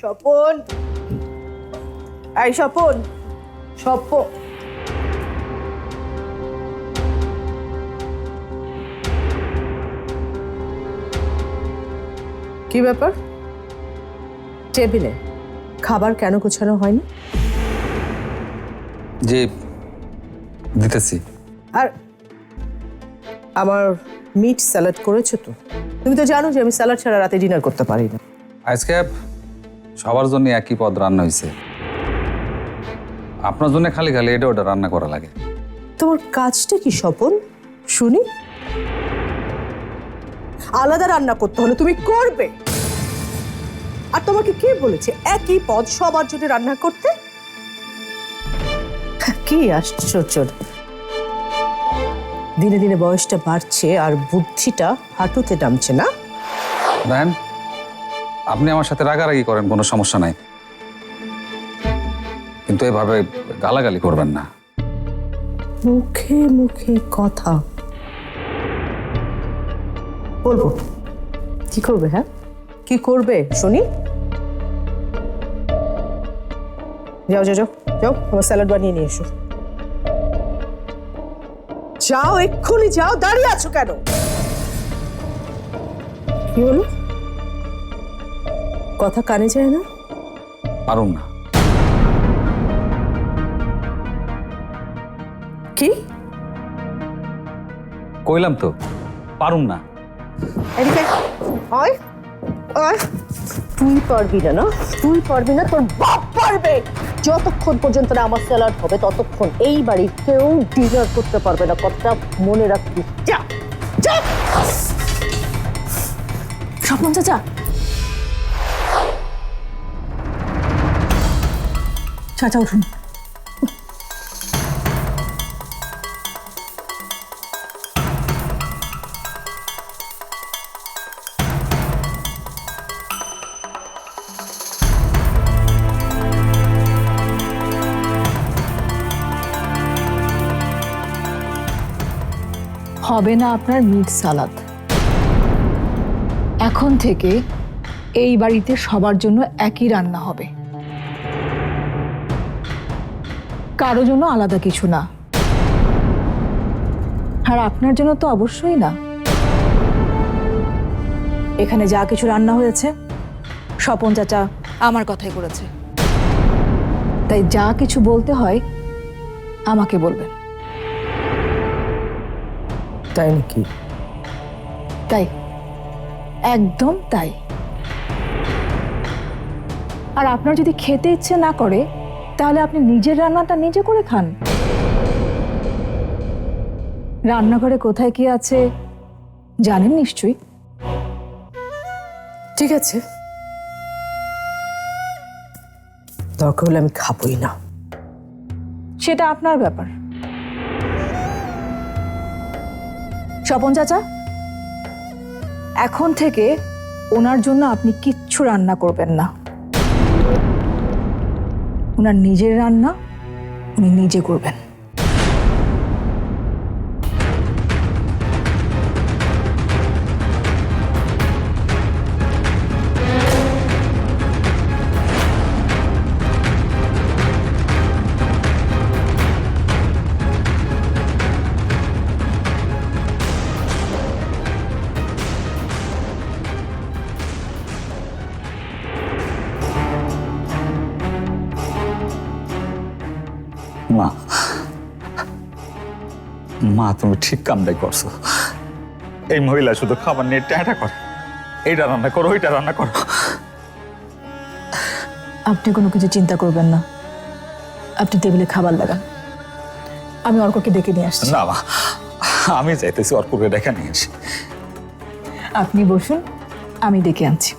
স্বপন। এই স্বপন। স্বপ কি ব্যাপার? টেবিলে খাবার কেন গোছানো হয়নি? যে দিতেছি। আর আমার মিট স্যালাড করেছ তো? তুমি তো জানো যে আমি স্যালাড ছাড়া রাতে ডিনার করতে পারি না। আজকে সবার জন্য একই পদ রান্না হয়েছে আপনার জন্য খালি খালি এটা ওটা রান্না করা লাগে। তোমার কাজটা কি স্বপন? শুনি। আলাদা রান্না করতে হলে তুমি করবে। আর তোমাকে কে বলেছে একই পদ সবার জন্য রান্না করতে? কি আশ্চর্য। দিনে দিনে বয়সটা বাড়ছে আর বুদ্ধিটা হাঁটুতে নামছে না। দেখেন আপনি আমার সাথে রাগারাগি করেন কোনো সমস্যা নাই। কিন্তু এভাবে গালাগালি করবেন না। মুখে মুখে কথা। বলব। কি করবে হ্যাঁ? কি করবে শুনি? যাও যাও যাও যাও আমার স্যালাড বানিয়ে নিয়ে এসো। যাও এক্ষুনি যাও দাঁড়িয়ে আছো কেন? কি হলো? কথা কানে যায় না? পারুম না। কি? কইলাম তো পারুম না। এদিকে তুই পারবি না না? তুই পারবি না তোর বাপ পারবে। যতক্ষণ পর্যন্ত না আমার স্যালাড হবে, ততক্ষণ এই বাড়ির কেউ ডিনার করতে পারবে না। কথাটা মনে রাখবি। যা যা। স্বপ্ন চাচা। চাচা, উঠুন। হবে না আপনার মিট সালাদ। এখন থেকে এই বাড়িতে সবার জন্য একই রান্না হবে। কারও জন্য আলাদা কিছু না। আর আপনার জন্য তো অবশ্যই না। এখানে যা কিছু রান্না হয়েছে, স্বপন চাচা আমার কথাই করেছে। তাই যা কিছু বলতে হয়, আমাকে বলবেন। তাই নাকি? তাই। একদম তাই। আর আপনার যদি খেতে ইচ্ছে না করে তাহলে আপনি নিজের রান্নাটা নিজে করে খান। রান্নাঘরে কোথায় কি আছে জানেন নিশ্চয়ই। ঠিক আছে। দরকার হলে আমি খাবই না। সেটা আপনার ব্যাপার। স্বপন চাচা? এখন থেকে ওনার জন্য আপনি কিচ্ছু রান্না করবেন না। ওনার নিজের রান্না, উনি নিজে করবেন। মা। মা তুমি ঠিক কামটাই করছ। এই মহিলা শুধু খাবার নিয়ে ট্যাটা করে। এইটা রান্না করো ওইটা রান্না করো। আপনি কোনো কিছু চিন্তা করবেন না। আপনি টেবিলে খাবার লাগান। আমি অর্ককে ডেকে নিয়ে আসছি। না মা আমি যাইতেছি অর্পুরে ডেকে নিয়ে আসি। আপনি বসুন আমি ডেকে আনছি।